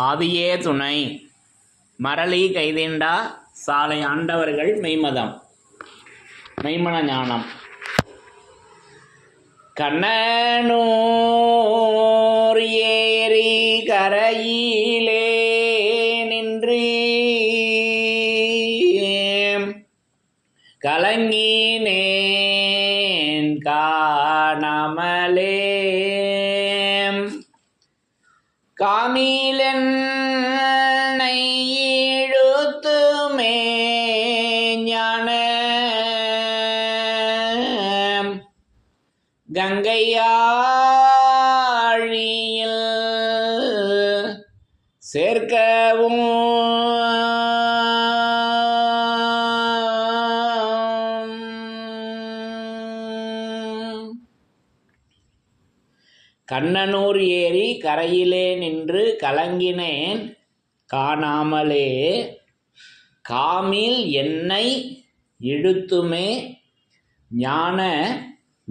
ஆதியே துணை. மரளி கைதேண்டா சாலை ஆண்டவர்கள் மெய்மதம். மெய்மன ஞானம். கண்ணனூர் ஏரி கரையில் காமிலன் இழுத்துமே ஞான. கங்கையாழியில் சேர்க்கவும் கண்ணனூர் ஏரி கரையிலே நின்று கலங்கினேன். காணாமலே காமில் என்னை இழுத்துமே. ஞான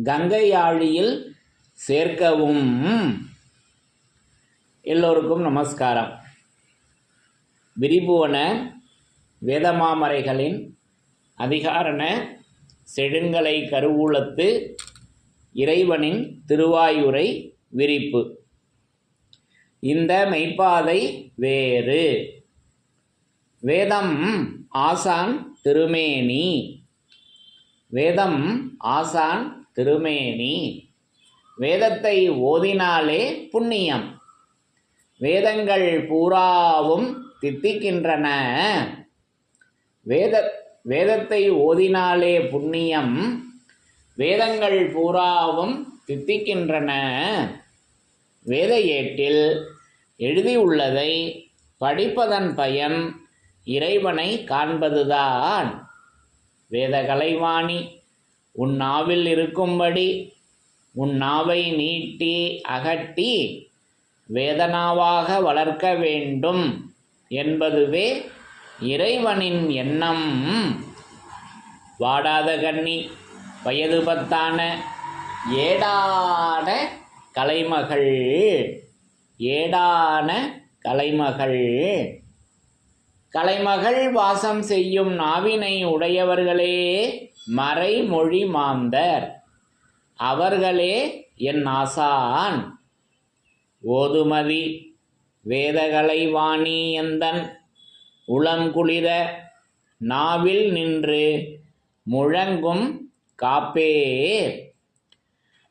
கங்கையாழியில் சேர்க்கவும். எல்லோருக்கும் நமஸ்காரம். விரிபுவன வேதமாமரைகளின் அதிகாரண செழுங்கலை கருவூலத்து இறைவனின் திருவாயுரை விரிப்பு. இந்த மெய்ப்பாதை வேறு. வேதம் ஆசான் திருமேனி. வேதம் ஆசான் திருமேனி. வேதத்தை ஓதினாலே புண்ணியம். வேதங்கள் பூராவும் தித்திக்கின்றன. வேத வேதத்தை ஓதினாலே புண்ணியம். வேதங்கள் பூராவும் தித்திக்கின்றன. வேத ஏட்டில் எழுதியுள்ளதை படிப்பதன் பயன் இறைவனை காண்பதுதான். வேத கலைவாணி உன் நாவில் இருக்கும்படி உன் நாவை நீட்டி அகட்டி வேதனாவாக வளர்க்க வேண்டும் என்பதுவே இறைவனின் எண்ணம். வாடாத கண்ணி வயது பத்தான ஏடான கலைமகள் ஏடான கலைமகள். கலைமகள் வாசம் செய்யும் நாவினை உடையவர்களே மறைமொழி மாந்தர். அவர்களே என் ஆசான். ஓதுமதி வேதகலை வாணி எந்தன். உளங்குளிர நாவில் நின்று முழங்கும் காப்பே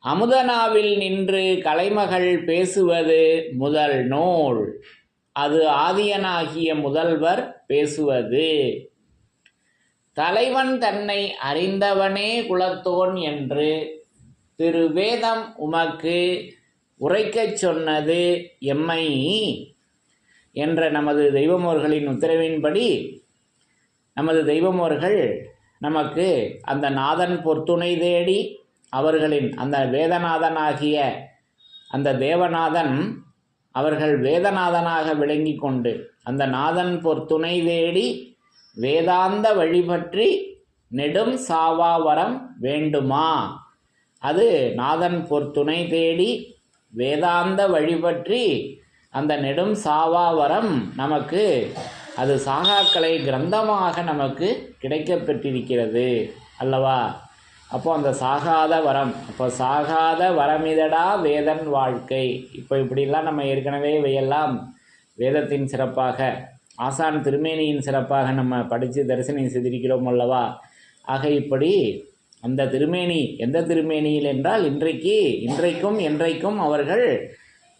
அமுதனாவில் நின்று கலைமகள் பேசுவது முதல் நூல். அது ஆதியனாகிய முதல்வர் பேசுவது. தலைவன் தன்னை அறிந்தவனே குலத்தோன் என்று திருவேதம் உமக்கு உரைக்கச் சொன்னது எம்மை? என்ற நமது தெய்வமோர்களின் உத்தரவின்படி நமது தெய்வமோர்கள் நமக்கு அந்த நாதன் பொற்துணை தேடி அவர்களின் அந்த வேதநாதனாகிய அந்த தேவநாதன் அவர்கள் வேதநாதனாக விளங்கி கொண்டு அந்த நாதன் பொற்துணை தேடி வேதாந்த வழிபற்றி நெடும் சாவாவரம் வேண்டுமா? அது நாதன் பொற்துணை தேடி வேதாந்த வழிபற்றி அந்த நெடும் சாவாவரம் நமக்கு அது சாகாக்களை கிரந்தமாக நமக்கு கிடைக்கப்பெற்றிருக்கிறது. அல்லவா? அப்போ அந்த சாகாத வரம் அப்போ சாகாத வரமிதடா வேதன் வாழ்க்கை. இப்போ இப்படிலாம் நம்ம ஏற்கனவே இவையெல்லாம் வேதத்தின் சிறப்பாக ஆசான் திருமேனியின் சிறப்பாக நம்ம படித்து தரிசனம் செய்திருக்கிறோம் அல்லவா? ஆக இப்படி அந்த திருமேனி எந்த திருமேனியில் என்றால் இன்றைக்கு இன்றைக்கும் என்றைக்கும் அவர்கள்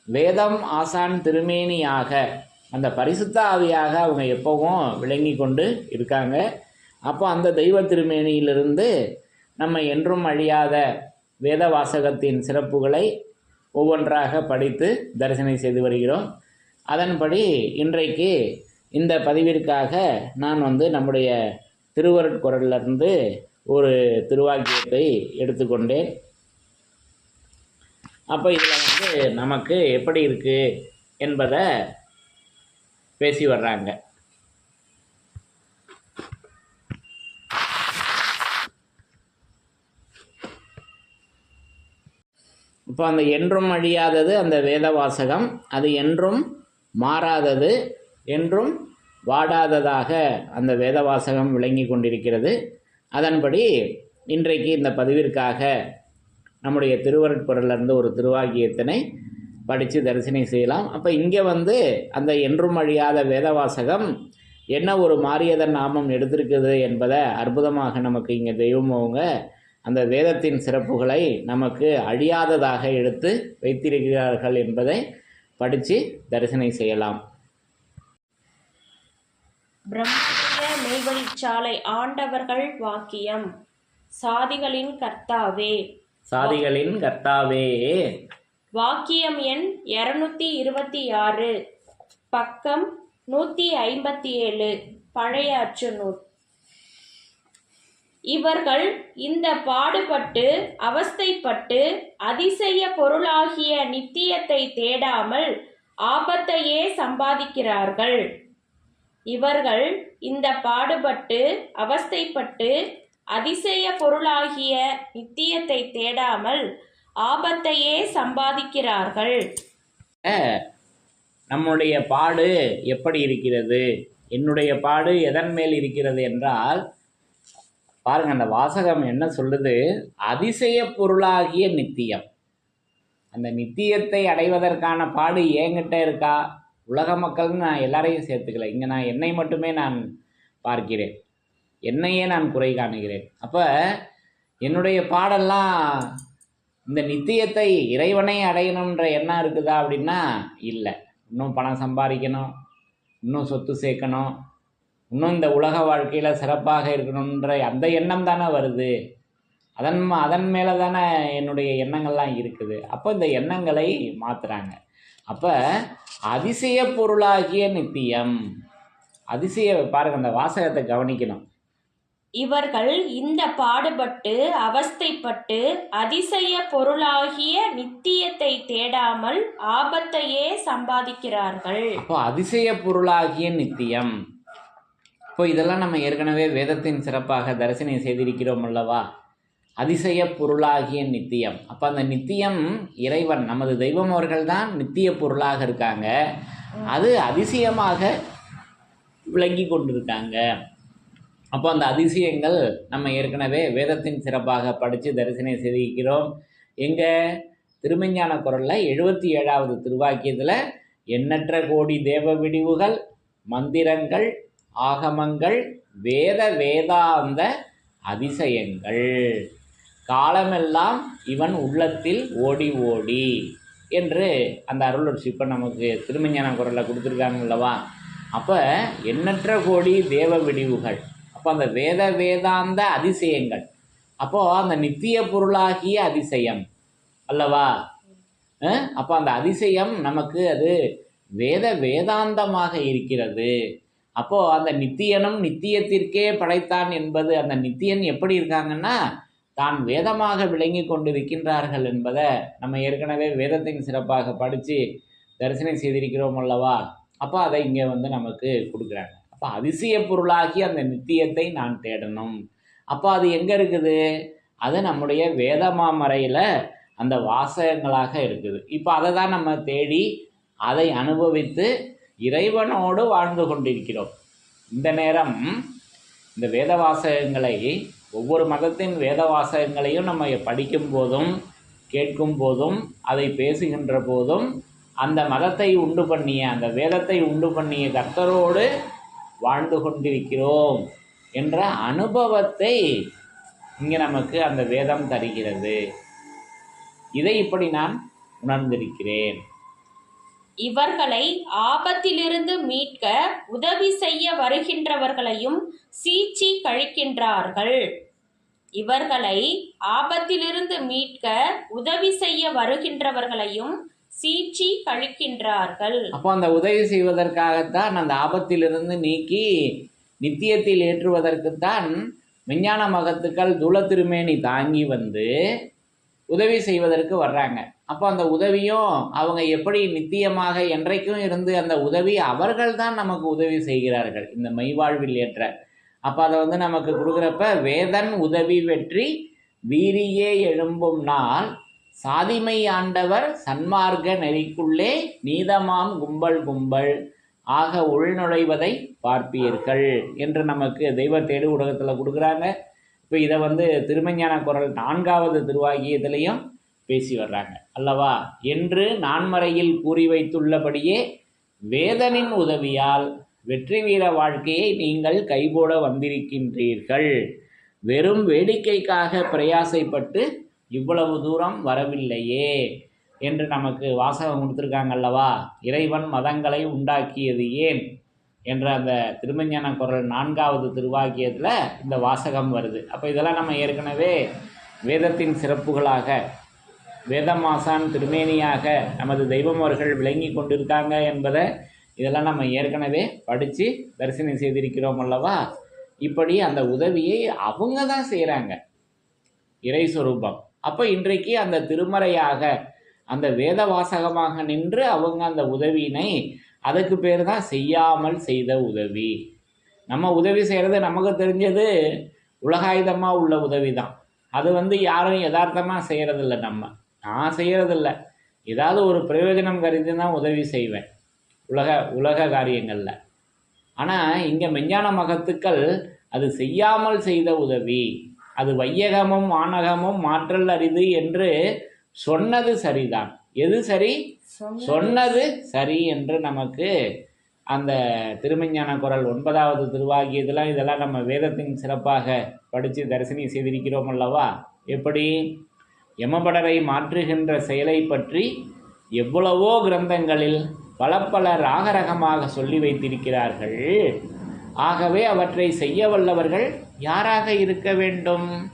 வேதம் ஆசான் திருமேனியாக அந்த பரிசுத்த ஆவியாக அவங்க எப்பவும் விளங்கி கொண்டு இருக்காங்க. அப்போ அந்த தெய்வ திருமேனியிலிருந்து நம்ம என்றும் அழியாத வேத வாசகத்தின் சிறப்புகளை ஒவ்வொன்றாக படித்து தரிசனம் செய்து வருகிறோம். அதன்படி இன்றைக்கு இந்த பதிவிற்காக நான் வந்து நம்முடைய திருவருட்குரலிருந்து ஒரு திருவாக்கியத்தை எடுத்துக்கொண்டேன். அப்போ இதில் வந்து நமக்கு எப்படி இருக்குது என்பதை பேசி வர்றாங்க. இப்போ அந்த என்றும் அழியாதது அந்த வேத வாசகம் அது என்றும் மாறாதது என்றும் வாடாததாக அந்த வேத வாசகம் விளங்கி கொண்டிருக்கிறது. அதன்படி இன்றைக்கு இந்த பதிவிற்காக நம்முடைய திருவருட்பொருளிலிருந்து ஒரு திருவாக்கியத்தினை படித்து தரிசனம் செய்யலாம். அப்போ இங்கே வந்து அந்த என்றும் அழியாத வேத வாசகம் என்ன ஒரு மாறியதன் நாமம் எடுத்திருக்குது என்பதை அற்புதமாக நமக்கு இங்கே தெய்வம் அவங்க அந்த வேதத்தின் சிறப்புகளை நமக்கு அழியாததாக எடுத்து வைத்திருக்கிறார்கள் என்பதை படித்து தரிசனம் செய்யலாம். பிரம்மண்ய மெய்வழிச்சாலை ஆண்டவர்கள் வாக்கியம். சாதிகளின் கர்த்தாவே. சாதிகளின் கர்த்தாவே. வாக்கியம் எண் இருநூத்தி இருபத்தி ஆறு. பக்கம் நூத்தி ஐம்பத்தி ஏழு. பழைய அச்சுநூல். இவர்கள் இந்த பாடுபட்டு அவஸ்தைப்பட்டு அதிசய பொருளாகிய நித்தியத்தை தேடாமல் ஆபத்தையே சம்பாதிக்கிறார்கள். இவர்கள் இந்த பாடுபட்டு அவஸ்தைப்பட்டு அதிசய பொருளாகிய நித்தியத்தை தேடாமல் ஆபத்தையே சம்பாதிக்கிறார்கள். நம்முடைய பாடு எப்படி இருக்கிறது? என்னுடைய பாடு எதன் மேல் இருக்கிறது என்றால் பாருங்க அந்த வாசகம் என்ன சொல்லுது? அதிசய பொருளாகிய நித்தியம். அந்த நித்தியத்தை அடைவதற்கான பாடு ஏங்கிட்ட இருக்கா? உலக மக்கள்னு நான் எல்லாரையும் சேர்த்துக்கல. இங்கே நான் என்னை மட்டுமே நான் பார்க்கிறேன். என்னையே நான் குறை காணுகிறேன். அப்போ என்னுடைய பாடெல்லாம் இந்த நித்தியத்தை இறைவனை அடையணுன்ற எண்ணம் இருக்குதா அப்படின்னா இல்லை. இன்னும் பணம் சம்பாதிக்கணும் இன்னும் சொத்து சேர்க்கணும் இன்னும் இந்த உலக வாழ்க்கையில் சிறப்பாக இருக்கணுன்ற அந்த எண்ணம் தானே வருது. அதன் அதன் மேலே தானே என்னுடைய எண்ணங்கள்லாம் இருக்குது. அப்போ இந்த எண்ணங்களை மாற்றுறாங்க அப்போ அதிசய பொருளாகிய நித்தியம். அதிசய பாருங்க அந்த வாசகத்தை கவனிக்கணும். இவர்கள் இந்த பாடுபட்டு அவஸ்தைப்பட்டு அதிசய பொருளாகிய நித்தியத்தை தேடாமல் ஆபத்தையே சம்பாதிக்கிறார்கள். அப்போ அதிசய பொருளாகிய நித்தியம். இப்போ இதெல்லாம் நம்ம ஏற்கனவே வேதத்தின் சிறப்பாக தரிசனம் செய்திருக்கிறோம் அல்லவா? அதிசய பொருளாகிய நித்தியம். அப்போ அந்த நித்தியம் இறைவன் நமது தெய்வம் அவர்கள் தான் நித்திய பொருளாக இருக்காங்க. அது அதிசயமாக விளங்கி கொண்டிருக்காங்க. அப்போ அந்த அதிசயங்கள் நம்ம ஏற்கனவே வேதத்தின் சிறப்பாக படித்து தரிசனம் செய்திருக்கிறோம். எங்கே? திருமெஞ்ஞான குரலில் எழுபத்தி ஏழாவது திருவாக்கியத்தில் எண்ணற்ற கோடி தேவ விடிவுகள் மந்திரங்கள் ஆகமங்கள் வேத வேதாந்த அதிசயங்கள். காலமெல்லாம் இவன் உள்ளத்தில் ஓடி ஓடி என்று அந்த அருளர் சிப்பன் நமக்கு திருமஞான குரலில் கொடுத்துருக்காங்க அல்லவா? அப்போ எண்ணற்ற கோடி தேவ விடிவுகள். அப்போ அந்த வேத வேதாந்த அதிசயங்கள். அப்போது அந்த நித்திய பொருளாகிய அதிசயம் அல்லவா? அப்போ அந்த அதிசயம் நமக்கு அது வேத வேதாந்தமாக இருக்கிறது. அப்போ அந்த நித்தியனும் நித்தியத்திற்கே படைத்தான் என்பது அந்த நித்தியன் எப்படி இருக்காங்கன்னா தான் வேதமாக விளங்கி கொண்டிருக்கின்றார்கள் என்பதை நம்ம ஏற்கனவே வேதத்தின் சிறப்பாக படித்து தரிசனம் செய்திருக்கிறோம் அல்லவா? அப்போ அதை இங்கே வந்து நமக்கு கொடுக்குறாங்க. அப்போ அதிசய பொருளாகி அந்த நித்தியத்தை நான் தேடணும். அப்போ அது எங்கே இருக்குது? அது நம்முடைய வேதமாமறையில் அந்த வாசகங்களாக இருக்குது. இப்போ அதை தான் நம்ம தேடி அதை அனுபவித்து இறைவனோடு வாழ்ந்து கொண்டிருக்கிறோம். இந்த நேரம் இந்த வேத வாசகங்களை ஒவ்வொரு மதத்தின் வேத வாசகங்களையும் நம்ம படிக்கும் போதும் கேட்கும் போதும் அதை பேசுகின்ற போதும் அந்த மதத்தை உண்டு பண்ணிய அந்த வேதத்தை உண்டு பண்ணிய கர்த்தரோடு வாழ்ந்து கொண்டிருக்கிறோம் என்ற அனுபவத்தை இங்கே நமக்கு அந்த வேதம் தருகிறது. இதை இப்படி நான் உணர்ந்திருக்கிறேன். இவர்களை ஆபத்திலிருந்து மீட்க உதவி செய்ய வருகின்றவர்களையும் சீச்சி கழிக்கின்றார்கள். இவர்களை ஆபத்திலிருந்து மீட்க உதவி செய்ய வருகின்றவர்களையும் சீச்சி கழிக்கின்றார்கள். அப்போ அந்த உதவி செய்வதற்காகத்தான் அந்த ஆபத்திலிருந்து நீக்கி நித்தியத்தில் ஏற்றுவதற்குத்தான் விஞ்ஞான மகத்துக்கள் துள திருமேனி தாங்கி வந்து உதவி செய்வதற்கு வர்றாங்க. அப்போ அந்த உதவியும் அவங்க எப்படி நித்தியமாக என்றைக்கும் இருந்து அந்த உதவி அவர்கள் தான் நமக்கு உதவி செய்கிறார்கள். இந்த மெய்வாழ்வில் ஏற்ற. அப்போ அதை வந்து நமக்கு கொடுக்குறப்ப வேதன் உதவி வெற்றி வீரியே எழும்பும் நாள் சாதிமை ஆண்டவர் சன்மார்க்க நெறிக்குள்ளே நீதமாம் கும்பல் கும்பல் ஆக உள்நுழைவதை பார்ப்பீர்கள் என்று நமக்கு தெய்வ தேடு ஊடகத்தில் கொடுக்குறாங்க. இப்போ இதை வந்து திருமஞான குரல் நான்காவது திருவாகியத்திலையும் பேசி வர்றாங்க. அல்லவா? என்று நான்மறையில் கூறி வைத்துள்ளபடியே வேதனின் உதவியால் வெற்றி வீர வாழ்க்கையை நீங்கள் கைபோட வந்திருக்கின்றீர்கள். வெறும் வேடிக்கைக்காக பிரயாசைப்பட்டு இவ்வளவு தூரம் வரவில்லையே என்று நமக்கு வாசகம் கொடுத்துருக்காங்க அல்லவா? இறைவன் மதங்களை உண்டாக்கியது ஏன்? என்ற அந்த திருமஞான குரல் நான்காவது திருவாக்கியத்தில் இந்த வாசகம் வருது. அப்போ இதெல்லாம் நம்ம ஏற்கனவே வேதத்தின் சிறப்புகளாக வேதமாசான் திருமேனியாக நமது தெய்வம் அவர்கள் விளங்கி கொண்டிருக்காங்க என்பதை இதெல்லாம் நம்ம ஏற்கனவே படித்து தரிசனம் செய்திருக்கிறோம் அல்லவா? இப்படி அந்த உதவியை அவங்க தான் செய்கிறாங்க இறை சொரூபம் அப்போ இன்றைக்கு அந்த திருமறையாக அந்த வேத வாசகமாக நின்று அவங்க அந்த உதவியினை அதுக்கு பேர் தான் செய்யாமல் செய்த உதவி. நம்ம உதவி செய்கிறது நமக்கு தெரிஞ்சது உலகாயுதமாக உள்ள உதவி தான். அது வந்து யாரும் யதார்த்தமாக செய்கிறதில்ல நம்ம. நான் செய்கிறதில்ல ஏதாவது ஒரு பிரயோஜனம் கருதி தான் உதவி செய்வேன். உலக உலக காரியங்களில். ஆனால் இங்கே மெஞ்ஞான மகத்துக்கள் அது செய்யாமல் செய்த உதவி. அது வையகமும் வானகமும் மாற்றல் அரிது என்று சொன்னது சரிதான். எது சரி? சொன்னது. சரி என்று நமக்கு அந்த திருமஞான குரல் ஒன்பதாவது திருவாகியதெல்லாம் இதெல்லாம் நம்ம வேதத்தின் சிறப்பாக படித்து தரிசனம் செய்திருக்கிறோம் அல்லவா? எப்படி? யமபடரை மாற்றுகின்ற செயலை பற்றி எவ்வளவோ கிரந்தங்களில் பல பல ராகரகமாக சொல்லி வைத்திருக்கிறார்கள். ஆகவே அவற்றை செய்ய வல்லவர்கள் யாராக இருக்க வேண்டும்?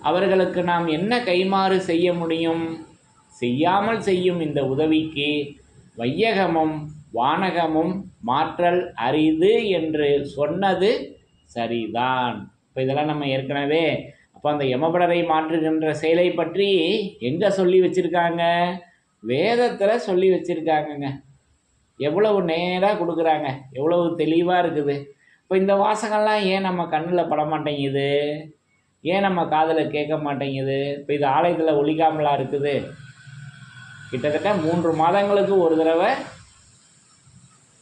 அவர்களுக்கு நாம் என்ன கைமாறு செய்ய முடியும்? செய்யாமல் செய்யும் இந்த உதவிக்கு வையகமும் வானகமும் மாற்றல் அரிது என்று சொன்னது சரிதான். இப்போ இதெல்லாம் நம்ம ஏற்கனவே அப்போ அந்த யமபடரை மாற்றுகின்ற செயலை பற்றி எங்கே சொல்லி வச்சுருக்காங்க? வேதத்தில் சொல்லி வச்சுருக்காங்கங்க. எவ்வளவு நேராக கொடுக்குறாங்க. எவ்வளவு தெளிவாக இருக்குது. இப்போ இந்த வாசகம்லாம் ஏன் நம்ம கண்ணில் பட மாட்டேங்குது? ஏன் நம்ம காதில் கேட்க மாட்டேங்குது? இப்போ இது ஆலயத்தில் ஒழிக்காமலா இருக்குது? கிட்டத்தட்ட மூன்று மாதங்களுக்கு ஒரு தடவை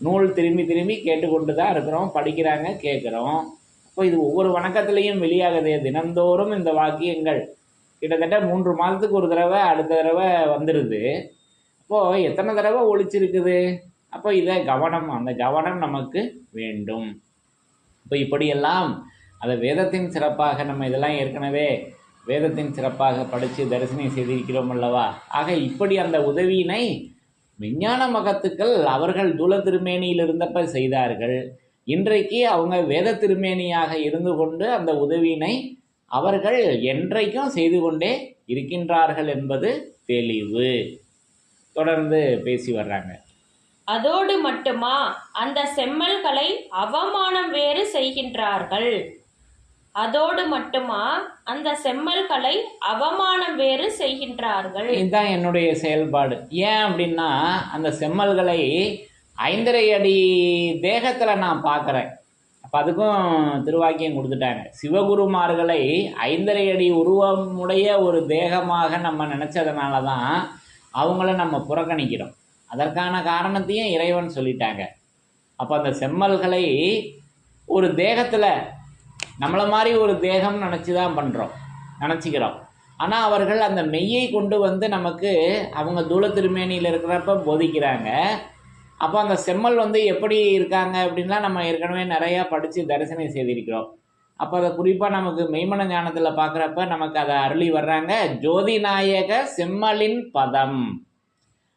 நூல் திரும்பி திரும்பி கேட்டுக்கொண்டு தான் இருக்கிறோம் படிக்கிறாங்க கேட்குறோம். அப்போ இது ஒவ்வொரு வணக்கத்துலேயும் வெளியாகுது. தினந்தோறும் இந்த வாக்கியங்கள் கிட்டத்தட்ட மூன்று மாதத்துக்கு ஒரு தடவை அடுத்த தடவை வந்துடுது அப்போது எத்தனை தடவை ஒழிச்சிருக்குது? அப்போ இதை கவனம் அந்த கவனம் நமக்கு வேண்டும். இப்போ இப்படியெல்லாம் அதை வேதத்தின் சிறப்பாக நம்ம இதெல்லாம் ஏற்கனவே வேதத்தின் சிறப்பாக படித்து தரிசனம் செய்திருக்கிறோம் அல்லவா? ஆக இப்படி அந்த உதவியினை விஞ்ஞான மகத்துக்கள் அவர்கள் தூல திருமேனியில் இருந்தப்ப செய்தார்கள். இன்றைக்கு அவங்க வேத திருமேனியாக இருந்து கொண்டு அந்த உதவியினை அவர்கள் என்றைக்கும் செய்து கொண்டே இருக்கின்றார்கள் என்பது தெளிவு. தொடர்ந்து பேசி வர்றாங்க. அதோடு மட்டுமா அந்த செம்மல்களை அவமானம் வேறு செய்கின்றார்கள். அதோடு மட்டுமா அந்த செம்மல்களை அவமானம் வேறு செய்கின்றார்கள். இதுதான் என்னுடைய செயல்பாடு. ஏன் அப்படின்னா அந்த செம்மல்களை ஐந்தரை அடி தேகத்தில் நான் பார்க்குறேன். அப்போ அதுக்கும் திருவாக்கியம் கொடுத்துட்டாங்க. சிவகுருமார்களை ஐந்தரை அடி உருவமுடைய ஒரு தேகமாக நம்ம நினச்சதுனால தான் அவங்கள நம்ம புறக்கணிக்கிறோம். அதற்கான காரணத்தையும் இறைவன் சொல்லிட்டாங்க. அப்போ அந்த செம்மல்களை ஒரு தேகத்தில் நம்மளை மாதிரி ஒரு தேகம் நினச்சி தான் பண்ணுறோம் நினச்சிக்கிறோம். ஆனால் அவர்கள் அந்த மெய்யை கொண்டு வந்து நமக்கு அவங்க தூள திருமேனியில் இருக்கிறப்ப போதிக்கிறாங்க. அப்போ அந்த செம்மல் வந்து எப்படி இருக்காங்க அப்படின்லாம் நம்ம ஏற்கனவே நிறையா படித்து தரிசனம் செய்திருக்கிறோம். அப்போ அதை குறிப்பாக நமக்கு மெய்மன ஞானத்தில் பார்க்குறப்ப நமக்கு அதை அருளி வர்றாங்க ஜோதி நாயக செம்மலின் பதம்.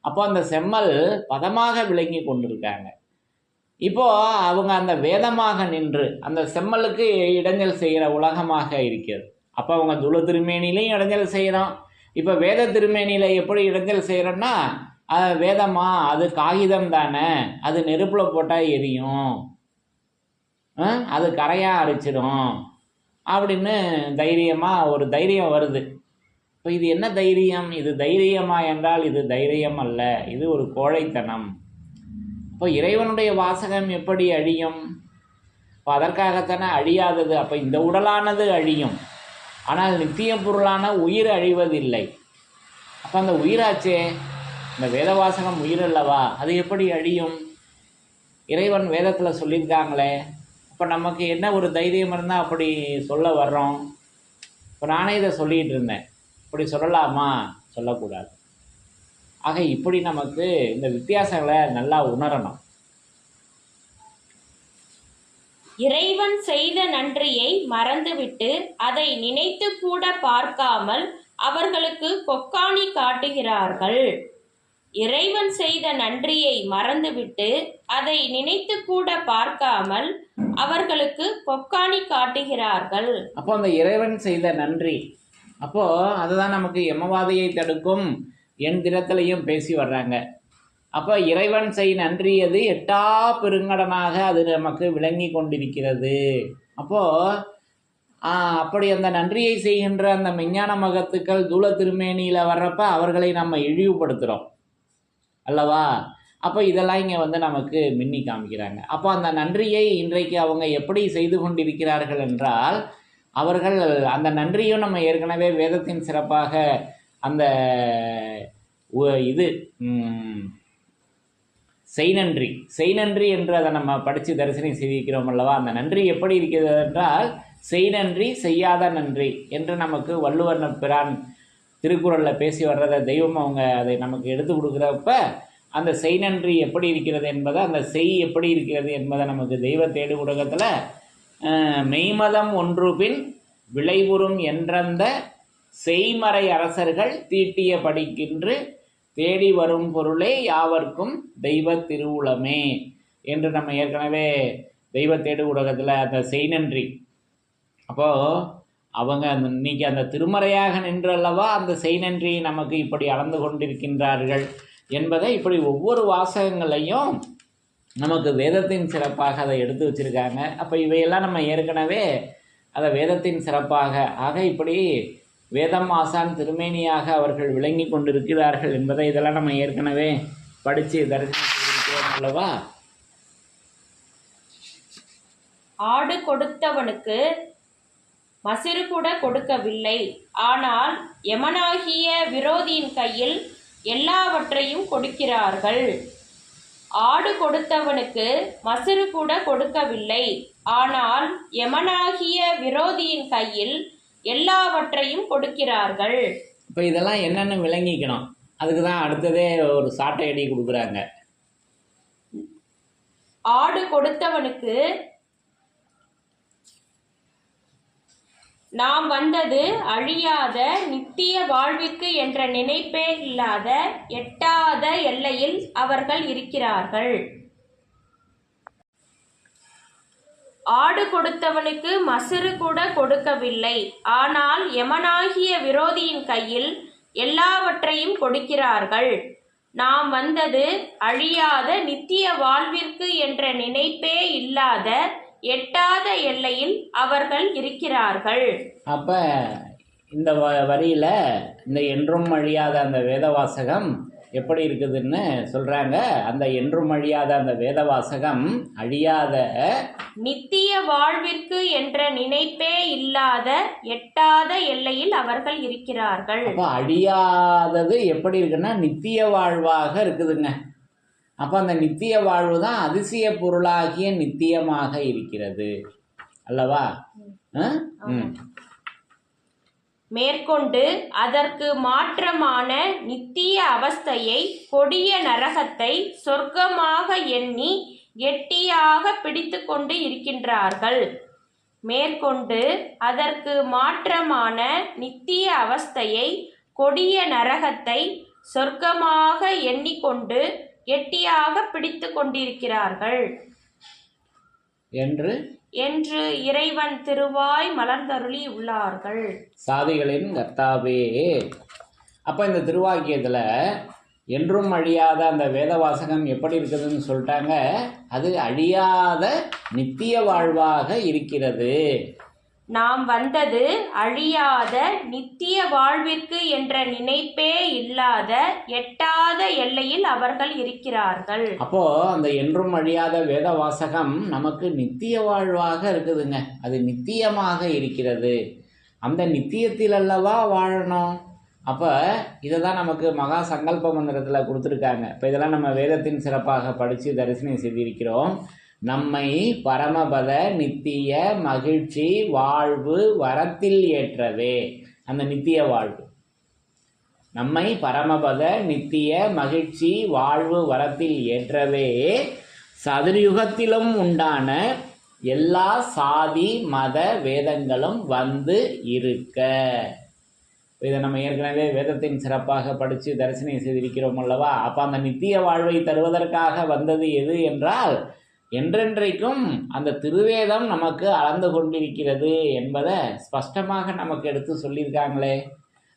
அப்போ அந்த செம்மல் பதமாக விளங்கி கொண்டிருக்காங்க. இப்போது அவங்க அந்த வேதமாக நின்று அந்த செம்மலுக்கு இடைஞ்சல் செய்கிற உலகமாக இருக்கிறது. அப்போ அவங்க துள திருமேனிலையும் இடைஞ்சல் செய்கிறோம் இப்போ வேத திருமேனியில் எப்படி இடைஞ்சல் செய்கிறோன்னா அது வேதமா அது காகிதம் தானே அது நெருப்பில் போட்டால் எரியும். அது கரையாக அரிச்சிடும். அப்படின்னு தைரியமாக ஒரு தைரியம் வருது. இப்போ இது என்ன தைரியம்? இது தைரியமா என்றால் இது தைரியம் அல்ல. இது ஒரு கோழைத்தனம். இப்போ இறைவனுடைய வாசகம் எப்படி அழியும்? இப்போ அதற்காகத்தானே அழியாதது. அப்போ இந்த உடலானது அழியும். ஆனால் நித்திய பொருளான உயிர் அழிவதில்லை. அப்போ அந்த உயிராச்சே இந்த வேதவாசகம் உயிர் அல்லவா அது எப்படி அழியும்? இறைவன் வேதத்தில் சொல்லியிருக்காங்களே. அப்போ நமக்கு என்ன ஒரு தைரியம் இருந்தால் அப்படி சொல்ல வர்றோம். இப்போ நானே இதை சொல்லிகிட்டு இருந்தேன். இப்படி சொல்லலாமா? சொல்லக்கூடாது. ஆக இப்படி நமக்கு இந்த வித்தியாசங்களை நல்லா உணரணும். இறைவன் செய்த நன்றியை மறந்துவிட்டு அதை நினைத்து கூட பார்க்காமல் அவர்களுக்கு கொக்காணி காட்டுகிறார்கள். இறைவன் செய்த நன்றியை மறந்துவிட்டு அதை நினைத்து கூட பார்க்காமல் அவர்களுக்கு கொக்காணி காட்டுகிறார்கள். அப்போ அந்த இறைவன் செய்த நன்றி அப்போ அதுதான் நமக்கு எமவாதையை தடுக்கும். என் திறத்திலையும் பேசி வர்றாங்க. அப்போ இறைவன் செய் நன்றியது எட்டா பெருங்கடனாக அது நமக்கு விளங்கி கொண்டிருக்கிறது. அப்போ அப்படி அந்த நன்றியை செய்கின்ற அந்த விஞ்ஞான மகத்துக்கள் தூள திருமேனியில் வர்றப்ப அவர்களை நம்ம இழிவுபடுத்துகிறோம் அல்லவா? அப்போ இதெல்லாம் இங்கே வந்து நமக்கு மின்னி காமிக்கிறாங்க. அப்போ அந்த நன்றியை இன்றைக்கு அவங்க எப்படி செய்து கொண்டிருக்கிறார்கள் என்றால் அவர்கள் அந்த நன்றியும் நம்ம ஏற்கனவே வேதத்தின் சிறப்பாக அந்த இது செய் நன்றி செய் நன்றி என்று அதை நம்ம படித்து தரிசனம் செய்திருக்கிறோம் அல்லவா? அந்த நன்றி எப்படி இருக்கிறது என்றால் செய் நன்றி செய்யாத நன்றி என்று நமக்கு வள்ளுவர் பிரான் திருக்குறளில் பேசி வர்றதை தெய்வம் அவங்க அதை நமக்கு எடுத்து கொடுக்குறப்ப அந்த செய் நன்றி எப்படி இருக்கிறது என்பதை அந்த செய் எப்படி இருக்கிறது என்பதை நமக்கு தெய்வ தேடு ஊடகத்தில் மெய்மதம் ஒன்று பின் விளைவுறும் என்றந்த செய்மறை அரசர்கள் தீட்டிய படிக்கின்று தேடி வரும் பொருளே யாவர்க்கும் தெய்வ திருவுளமே என்று நம்ம ஏற்கனவே தெய்வ தேடு ஊடகத்தில் அந்த செய் நன்றி. அப்போது அவங்க அந்த இன்னைக்கு அந்த திருமறையாக நின்றல்லவா அந்த செய் நன்றி நமக்கு இப்படி அளந்து கொண்டிருக்கின்றார்கள் என்பதை இப்படி ஒவ்வொரு வாசகங்களையும் நமக்கு வேதத்தின் சிறப்பாக அதை எடுத்து வச்சிருக்காங்க. அப்போ இவையெல்லாம் நம்ம ஏற்கனவே அதை வேதத்தின் சிறப்பாக ஆக இப்படி வேதம் ஆசான் திருமேனியாக அவர்கள் விளங்கி கொண்டிருக்கிறார்கள் என்பதை இதெல்லாம் நம்ம ஏற்கனவே படித்து தரிசனம் செய்திருக்கிறோம் அல்லவா? ஆடு கொடுத்தவனுக்கு மசிறு கூட கொடுக்கவில்லை. ஆனால் யமனாகிய விரோதியின் கையில் எல்லாவற்றையும் கொடுக்கிறார்கள். ஆடு கொடுத்தவனுக்கு மசிறு கூட கொடுக்கவில்லை. ஆனால் யமனாகிய விரோதியின் கையில் எல்லாவற்றையும் கொடுக்கிறார்கள். இப்போ இதெல்லாம் என்னென்னு விளங்கிக்கணும். அதுக்கு தான் அடுத்ததே ஒரு சாட்டை அடி கொடுக்குறாங்க. ஆடு கொடுத்தவனுக்கு நாம் வந்தது அழியாத நித்திய வாழ்விற்கு என்ற நினைப்பே இல்லாத எட்டாத எல்லையில் அவர்கள் இருக்கிறார்கள். ஆடு கொடுத்தவனுக்கு மசுறு கூட கொடுக்கவில்லை. ஆனால் எமனாகிய விரோதியின் கையில் எல்லாவற்றையும் கொடுக்கிறார்கள். நாம் வந்தது அழியாத நித்திய வாழ்விற்கு என்ற நினைப்பே இல்லாத எட்டாத எல்லையில் அவர்கள் இருக்கிறார்கள். அப்போ இந்த வ இந்த என்றும் அழியாத அந்த வேதவாசகம் எப்படி இருக்குதுன்னு சொல்கிறாங்க அந்த என்றும் அழியாத அந்த வேதவாசகம் அழியாத நித்திய வாழ்விற்கு என்ற நினைப்பே இல்லாத எட்டாத எல்லையில் அவர்கள் இருக்கிறார்கள். அப்போ அழியாதது எப்படி இருக்குன்னா நித்திய வாழ்வாக இருக்குதுங்க. அப்போ அந்த நித்திய வாழ்வு தான் அதிசய பொருளாகிய நித்தியமாக இருக்கிறது. அல்லவா? ம். மேற்கொண்டு அதற்கு மாற்றமான நித்திய அவஸ்தையை கொடிய நரகத்தை சொர்க்கமாக எண்ணி கெட்டியாக பிடித்து கொண்டு இருக்கின்றார்கள். மேற்கொண்டு அதற்கு மாற்றமான நித்திய அவஸ்தையை கொடிய நரகத்தை சொர்க்கமாக எண்ணிக்கொண்டு கெட்டியாக பிடித்து கொண்டிருக்கிறார்கள். என்று என்று இறைவன் திருவாய் மலர்ந்தருளி உள்ளார்கள். சாதிகளின் கர்த்தாவே. அப்போ இந்த திருவாக்கியத்தில் என்றும் அழியாத அந்த வேத வாசகம் எப்படி இருக்குதுன்னு சொல்லிட்டாங்க? அது அழியாத நித்திய வாழ்வாக இருக்கிறது. நாம் வந்தது அழியாத நித்திய வாழ்விற்கு என்ற நினைப்பே இல்லாத எட்டாத எல்லையில் அவர்கள் இருக்கிறார்கள். அப்போ அந்த என்றும் அழியாத வேத வாசகம் நமக்கு நித்திய வாழ்வாக இருக்குதுங்க. அது நித்தியமாக இருக்கிறது. அந்த நித்தியத்தில் அல்லவா வாழணும்? அப்போ இதை தான் நமக்கு மகா சங்கல்ப மந்திரத்தில் கொடுத்துருக்காங்க. இப்போ இதெல்லாம் நம்ம வேதத்தின் சிறப்பாக படித்து தரிசனம் செய்திருக்கிறோம். நம்மை பரமபத நித்திய மகிழ்ச்சி வாழ்வு வரத்தில் ஏற்றவே. அந்த நித்திய வாழ்வு. நம்மை பரமபத நித்திய மகிழ்ச்சி வாழ்வு வரத்தில் ஏற்றவே சதுர்யுகத்திலும் உண்டான எல்லா சாதி மத வேதங்களும் வந்து இருக்க. இதை நம்ம ஏற்கனவே வேதத்தின் சிறப்பாக படித்து தரிசனம் செய்திருக்கிறோம் அல்லவா? அப்போ அந்த நித்திய வாழ்வை தருவதற்காக வந்தது எது என்றால் என்றென்றைக்கும் அந்த திருவேதம் நமக்கு அளந்து கொண்டிருக்கிறது என்பதை ஸ்பஷ்டமாக நமக்கு எடுத்து சொல்லியிருக்காங்களே.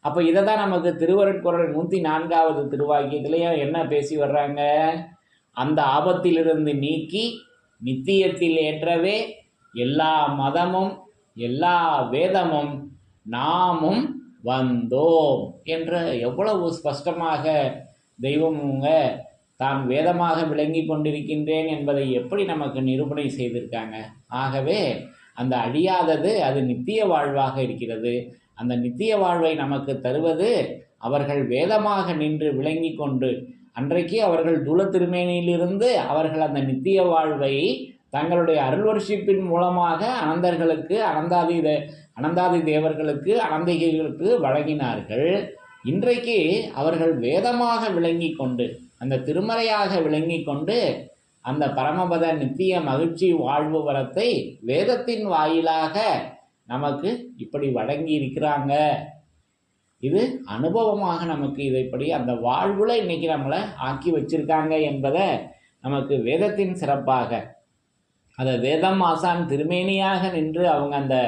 அப்போ இதை தான் நமக்கு திருவருட்குறள் நூற்றி நான்காவது திருவாக்கியத்திலையும் என்ன பேசி வர்றாங்க? அந்த ஆபத்திலிருந்து நீக்கி நித்தியத்தில் ஏற்றவே எல்லா மதமும் எல்லா வேதமும் நாமும் வந்தோம் என்ற எவ்வளவு ஸ்பஷ்டமாக தெய்வமுங்க தான் வேதமாக விளங்கி கொண்டிருக்கின்றேன் என்பதை எப்படி நமக்கு நிரூபணை செய்திருக்காங்க? ஆகவே அந்த அழியாதது அது நித்திய வாழ்வாக இருக்கிறது. அந்த நித்திய வாழ்வை நமக்கு தருவது அவர்கள் வேதமாக நின்று விளங்கி கொண்டு அன்றைக்கு அவர்கள் தூல திருமேனியிலிருந்து அவர்கள் அந்த நித்திய வாழ்வை தங்களுடைய அருள் வர்ஷிப்பின் மூலமாக அனந்தர்களுக்கு அனந்தாதி தே அனந்தாதி தேவர்களுக்கு அனந்திகைகளுக்கு வழங்கினார்கள். இன்றைக்கு அவர்கள் வேதமாக விளங்கி கொண்டு அந்த திருமறையாக விளங்கி கொண்டு அந்த பரமபத நித்திய மகிழ்ச்சி வாழ்வு வரத்தை வேதத்தின் வாயிலாக நமக்கு இப்படி வழங்கி இருக்கிறாங்க இது அனுபவமாக நமக்கு இதைப்படி அந்த வாழ்வுல இன்னைக்கு நம்மளை ஆக்கி வச்சிருக்காங்க என்பதை நமக்கு வேதத்தின் சிறப்பாக அதை வேதம் ஆசான் திருமேனியாக நின்று அவங்க அந்த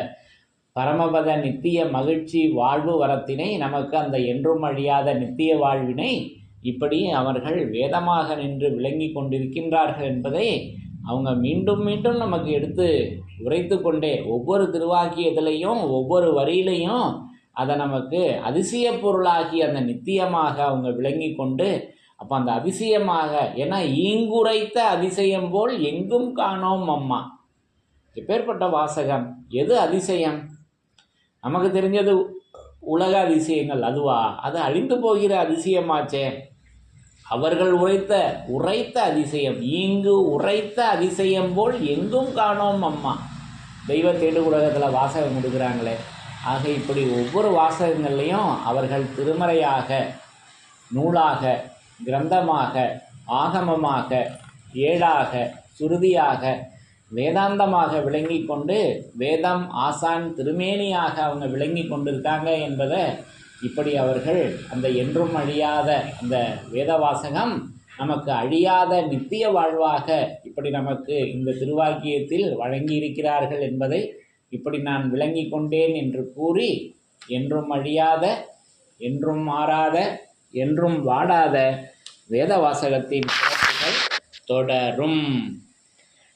பரமபத நித்திய மகிழ்ச்சி வாழ்வு வரத்தினை நமக்கு அந்த என்றும் அழியாத நித்திய வாழ்வினை இப்படி அவர்கள் வேதமாக நின்று விளங்கி கொண்டிருக்கின்றார்கள் என்பதை அவங்க மீண்டும் மீண்டும் நமக்கு எடுத்து உரைத்து கொண்டே ஒவ்வொரு திருவாக்கியத்திலையும் ஒவ்வொரு வரியிலையும் அதை நமக்கு அதிசய பொருளாகி அந்த நித்தியமாக அவங்க விளங்கி கொண்டு அப்போ அந்த அதிசயமாக ஏன்னா ஈங்குரைத்த அதிசயம் போல் எங்கும் காணோம் அம்மா. எப்பேற்பட்ட வாசகம்? எது அதிசயம்? நமக்கு தெரிஞ்சது உலக அதிசயங்கள் அதுவா? அது அழிந்து போகிற அதிசயமாச்சே. அவர்கள் உரைத்த உரைத்த அதிசயம் இங்கு உரைத்த அதிசயம் போல் எங்கும் காணோம் அம்மா. தெய்வ தேடு உலகத்தில் வாசகம் கொடுக்குறாங்களே ஆக இப்படி ஒவ்வொரு வாசகங்கள்லையும் அவர்கள் திருமறையாக நூலாக கிரந்தமாக ஆகமமாக ஏடாக சுருதியாக வேதாந்தமாக விளங்கி கொண்டு வேதம் ஆசான் திருமேனியாக அவங்க விளங்கி கொண்டிருக்காங்க என்பதை இப்படி அவர்கள் அந்த என்றும் அழியாத அந்த வேத வாசகம் நமக்கு அழியாத நித்திய வாழ்வாக இப்படி நமக்கு இந்த திருவாக்கியத்தில் வழங்கி இருக்கிறார்கள் என்பதை இப்படி நான் விளங்கி கொண்டேன் என்று கூறி என்றும் அழியாத என்றும் மாறாத என்றும் வாடாத வேத வாசகத்தின் தொடரும்.